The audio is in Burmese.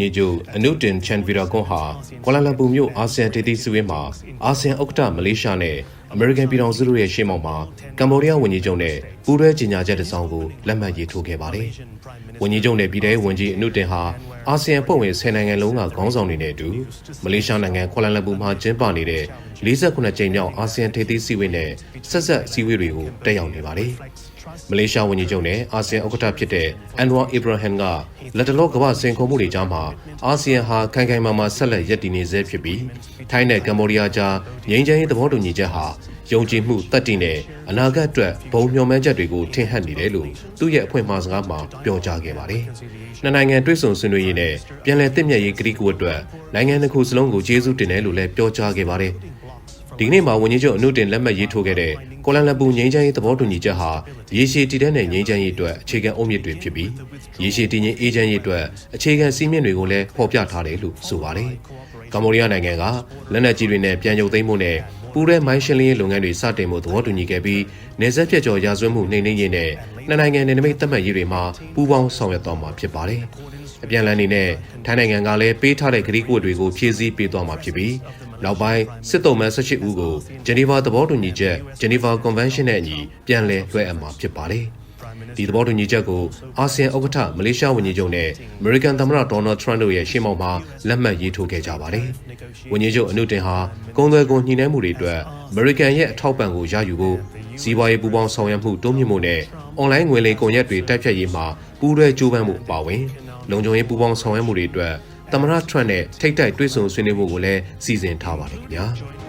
ကြီးချုပ်အနုတင်ချန်ဗီရာကွန်ဟာကွာလာလမ်ပူမြို့အာဆီယံဒေသစည်းဝေးမှာအာဆီယံဥက္ကဋ္ဌမလေးရှားနဲ့အမေရိကန်ပြည်ထောင်စုတို့ရဲ့ရှေ့မှောက်မှာကမ္ဘောဒီးယားဝန်ကြီးချုပ်နဲ့ပူးတွဲကြေညာချက်တစ်စောင်ကိုလက်မှတ်ရေးထိုးခဲ့ပါတယ်။ဝန်ကြီးချုပ်နဲ့ပြည်ထောင်ဝန်ကြီးအနုတင်ဟာအာဆီယံဖွဲ့ဝင်10နိုင်ငံလုံးကခေါင်းဆောင်တွေနဲ့အတူမလေးရှားနိုင်ငံကွာလာလမ်ပူမှာကျင်းပနေတဲ့ 48ကြိမ်မြောက်အာဆီယံဒေသစည်းဝေးနဲ့ဆက်ဆက်စည်းဝေးတွေကိုတက်ရောက်နေပါတယ်။မလေးရှားဝန်ကြီးချုပ်နဲ့အာဆီယံဥက္ကဋ္ဌဖြစ်တဲ့အန်ဝါအီဘရာဟမ်ကလက်တလောကမ္ဘာစင်ခုံမှုတွေကြားမှာအာဆီယံဟာခိုင်ခိုင်မာမာဆက်လက်ရည်တည်နေဆဲဖြစ်ပြီးထိုင်းနဲ့ကမ္ဘောဒီးယားကြားငြိမ်းချမ်းရေးသဘောတူညီချက်ဟာယုံကြည်မှုတတ်တည်နဲ့အနာဂတ်အတွက်ဘုံမျှော်မှန်းချက်တွေကိုထင်ဟပ်နေတယ်လို့သူ့ရဲ့အဖွင့်မှာစကားမှာပြောကြားခဲ့ပါတယ်။နှစ်နိုင်ငံတွဲဆုံဆွေးနွေးရေးနဲ့ပြည်내တစ်မြက်ရေးကတိကူအတွက်နိုင်ငံတစ်ခုစလုံးကိုကျေးဇူးတင်တယ်လို့လည်းပြောကြားခဲ့ပါတယ်။ ဒီကနေ့မှာဝန်ကြီးချုပ်အနုတင်လက်မှတ်ရေးထိုးခဲ့တဲ့ကိုလန်လမ်ပူငြိမ်းချမ်းရေးသဘောတူညီချက်ဟာရေရှည်တည်တဲ့နဲ့ငြိမ်းချမ်းရေးအတွက်အခြေခံအုတ်မြစ်တွေဖြစ်ပြီးရေရှည်တည်ငြိမ်အေးချမ်းရေးအတွက်အခြေခံစည်းမျဉ်းတွေကိုလည်းဖော်ပြထားတယ်လို့ဆိုပါတယ်။ကမ္ဘောဒီးယားနိုင်ငံကလက်နက်ကြီးတွေနဲ့ပြန်ရုပ်သိမ်းမှုနဲ့ပူးရဲမိုင်းရှင်းလင်းရေးလုပ်ငန်းတွေစတင်မှုသဘောတူညီခဲ့ပြီးနေဆက်ပြက်ကျော်ရာဇဝတ်မှုနှိမ်နင်းရေးနဲ့ နှစ်နိုင်ငံနယ်နိမိတ်သတ်မှတ်ရေးတွေမှာပူးပေါင်းဆောင်ရွက်သွားမှာဖြစ်ပါတယ်။အပြန်အလှန်အနေနဲ့ထိုင်းနိုင်ငံကလည်းပေးထားတဲ့ကတိကဝတ်တွေကိုဖြည့်ဆည်းပေးသွားမှာဖြစ်ပြီးနောက်ပိုင်းစစ်တုံးမန်း18ဦးကိုဂျနီဗာသဘောတူညီချက်ဂျနီဗာကွန်ဗင်းရှင်းနဲ့အညီပြန်လည်လွှဲအပ်မှာဖြစ်ပါတယ်။ဒီသဘောတူညီချက်ကိုအာဆီယံဥက္ကဋ္ဌမလေးရှားဝန်ကြီးချုပ်နဲ့အမေရိကန်သမ္မတဒေါ်နယ်ထရန့်တို့ရဲ့ရှေ့မှောက်မှာလက်မှတ်ရေးထိုးခဲ့ကြပါတယ်။ဝန်ကြီးချုပ်အနုတင်ဟာကုန်သွယ်ကုန်ညှိနှိုင်းမှုတွေအတွက်အမေရိကန်ရဲ့အထောက်ပံ့ကိုရယူဖို့ စီးပွားရေးပူးပေါင်းဆောင်ရွက်မှုတိုးမြင့်မှုနဲ့အွန်လိုင်းငွေလိမ်ကုန်ရက်တွေတိုက်ဖြတ်ရေးမှာပူးတွဲကြိုးပမ်းမှုအပါအဝင်လုံခြုံရေးပူးပေါင်းဆောင်ရွက်မှုတွေအတွက်သမ္မတထရန့်နဲ့ထိတ်တိုက်တွေ့ဆုံဆွေးနွေးမှုကိုလည်းစီစဉ်ထားပါတယ်ခင်ဗျာ။